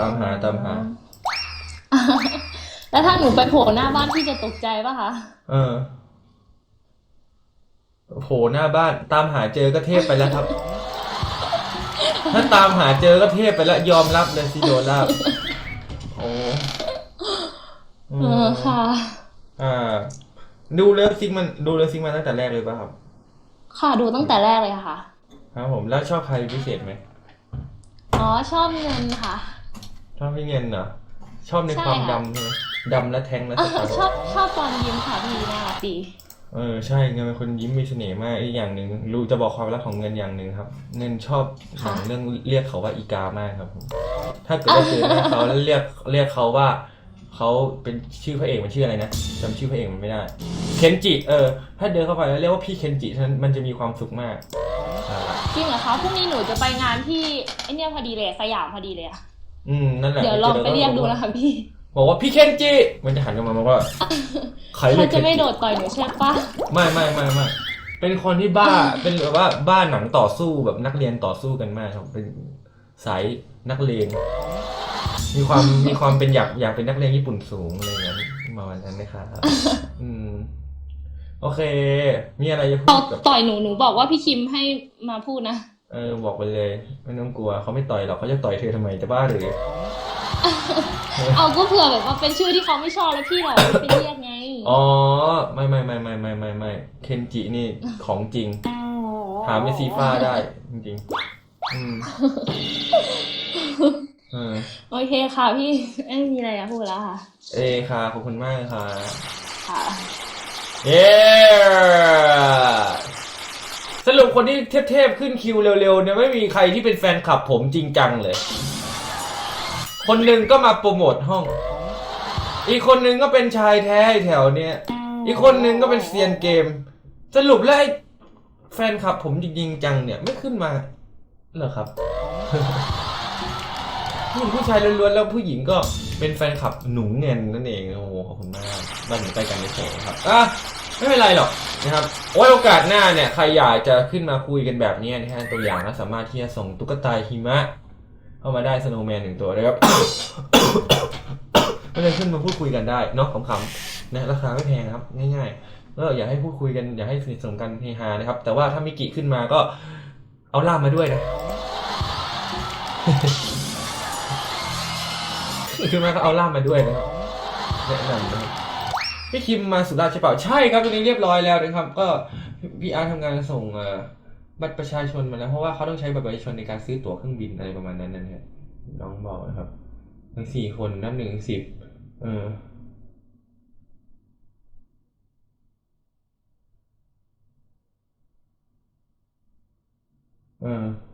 ตามหาตามหา แล้วถ้าหนูไปโผล่หน้าบ้านพี่จะตกใจปะคะเออโหหน้าบ้านตามหาเจอก็เทพไปแล้วครับ ถ้าตามหาเจอก็เทพไปแล้วยอมรับเลยสิโดนลาบโอ้อืเอมอค่ะ อ่า ดูเลิฟซิกมันดูเลิฟซิกมาตั้งแต่แรกเลยป่ะครับ ค่ะดูตั้งแต่แรกเลยค่ะ ครับผมแล้วชอบใครพิเศษไหมอ๋อชอบเงินค่ะ ชอบพี่เงินเหรอชอบในใช่ความค่ะดำใช่ไหมดำและแทงและสไตล์ชอบชอบตอนยิ้มค่ะพี่น่ารักดีเออใช่เงินเป็นคนยิ้มมีเสน่ห์มากอีกอย่างหนึ่งรู้จะบอกความรักของเงินอย่างหนึ่งครับ เงินชอบหนังค่ะเรื่องเรียกเขาว่าอีกามากครับผมถ้าเกิดว่าเจอหน้าเขาแล้วเรียกเรียกเขาว่าเขาเป็นชื่อพระเอกมันชื่ออะไรนะจำชื่อพระเอกมันไม่ได้ เคนจิเออ ถ้าเดินเข้าไปแล้วเรียกว่าพี่เคนจิเท่านั้นมันจะมีความสุขมากอ่าจริงเหรอคะพรุ่งนี้หนูจะไปงานที่ไอเนี่ยพอดีเลยสยามพอดีเลยอะ อืมนั่นแหละเดี๋ยวลองไปเรียกดูจอนะคะพี่ บอกว่าพี่เคนจิ มันจะหันกลับมาบอกว่าใครเรีเขายกจะเคนไม่จิโดดต่อยหนูใช่ปะไม่ไม่ไม่ไม่เป็นคนที่บ้า เป็นแบบว่าบ้าหนังต่อสู้แบบนักเรียนต่อสู้กันมากครับ เป็นสายนักเลงมีความมีความเป็นอยากอยากเป็นนักเลงญี่ปุ่นสูงอะไรอย่างนั้นประมาณนั้นนะครับอืม โอเค มีอะไรจะพูเขาดกับต่อยหนูหนูบอกว่าพี่คิมให้มาพูดนะ เออบอกไปเลย ไม่ต้องกลัวเขาไม่ต่อยหรอกเขาจะต่อยเธอทำไมจะบ้าหรือเอาก็เผื่อแบบว่าเป็นชื่อที่เขาไม่ชอบแล้วพี่เราไม่ไปเรียกไง อ๋อไม่ไม่ไม่ไม่ไม่ไม่ไม่เคนจินี่ของจริง ถามไอซีฟ้าได้จริงๆอืมเออโอเคค่ะพี่ไม่มีอะไรจะพูดแล้วค่ะ เอค่ะขอบคุณมากค่ะ ค่ะ เย้ สรุปคนที่เทพๆขึ้นคิวเร็วๆเนี่ยไม่มีใครที่เป็นแฟนคลับผมจริงจังเลย คนหนึ่งก็มาโปรโมทห้อง อีกคนหนึ่งก็เป็นชายแท้แถวเนี้ย อีกคนหนึ่งก็เป็นเซียนเกม สรุปแล้วไอ้แฟนคลับผมจริงจังเนี่ยไม่ขึ้นมาเหรอครับผู้ผู้ชายล้วนๆแล้วผู้หญิงก็เป็นแฟนคลับหนูเงินนั่นเองโอ้โหขอบคุณมากบ้านหนูใกล้กันเฉยๆครับอะ ไม่เป็นไรหรอกนะครับโอ้ยโอกาสหน้าเนี่ยใครอยากจะขึ้นมาคุยกันแบบนี้นะฮะตัวอย่างก็สามารถที่จะส่งตุ๊กตาหิมะ เข้ามาได้สโนว์แมนหนึ่งตัวนะครับก็เลยขึ้นมาพูดคุยกันได้เนาะขำๆนะราคาไม่แพงครับ ง่ายๆก็อยากให้พูดคุยกันอยากให้สนิทสนมกันเฮฮานะครับ แต่ว่าถ้ามิกิขึ้นมาก็เอาล่ามมาด้วยนะคือมาก็เอาล่ามมาด้วยนะครับแนะนำนะครับ พี่คิมมาสุราษฎร์ใช่เปล่าใช่ครับตอนนี้เรียบร้อยแล้วนะครับ ก็พี่อาร์ทำงานส่งบัตรประชาชนมาแล้ว เพราะว่าเขาต้องใช้บัตรประชาชนในการซื้อตั๋วเครื่องบินอะไรประมาณนั้นนะครับน้องบอกนะครับทั้งสี่คนนับหนึ่งสิบเออเออ